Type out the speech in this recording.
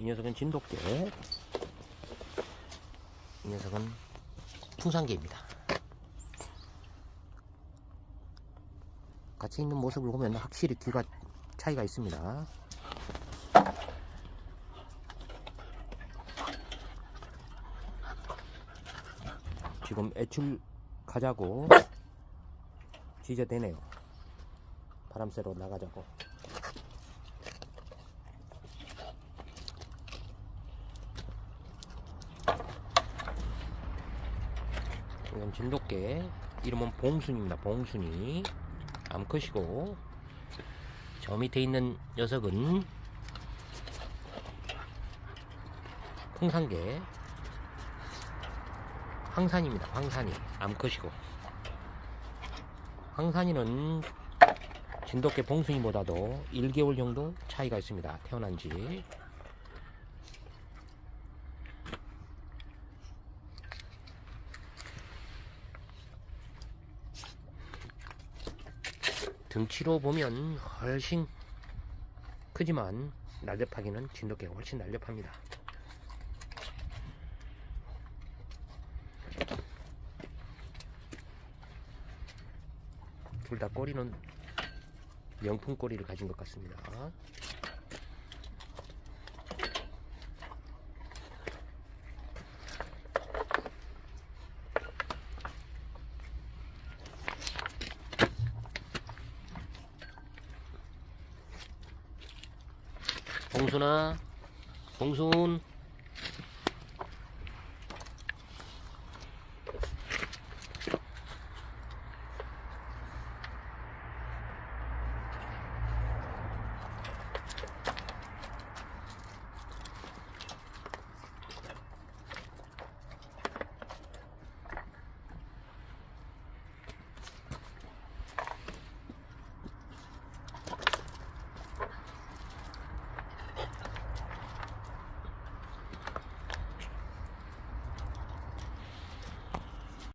이 녀석은 진돗개. 이 녀석은 풍산개입니다. 같이 있는 모습을 보면 확실히 귀가 차이가 있습니다. 지금 애출 가자고 지저대네요. 바람 쐬러 나가자고. 이건 진돗개 이름은 봉순입니다. 봉순이. 암컷이고. 저 밑에 있는 녀석은 풍산개 황산입니다. 황산이. 암컷이고. 황산이는 진돗개 봉순이보다도 1개월 정도 차이가 있습니다. 태어난 지 등치로 보면 훨씬 크지만 날렵하기는 진돗개가 훨씬 날렵합니다. 둘 다 꼬리는 명품 꼬리를 가진 것 같습니다. 봉순아. 봉순.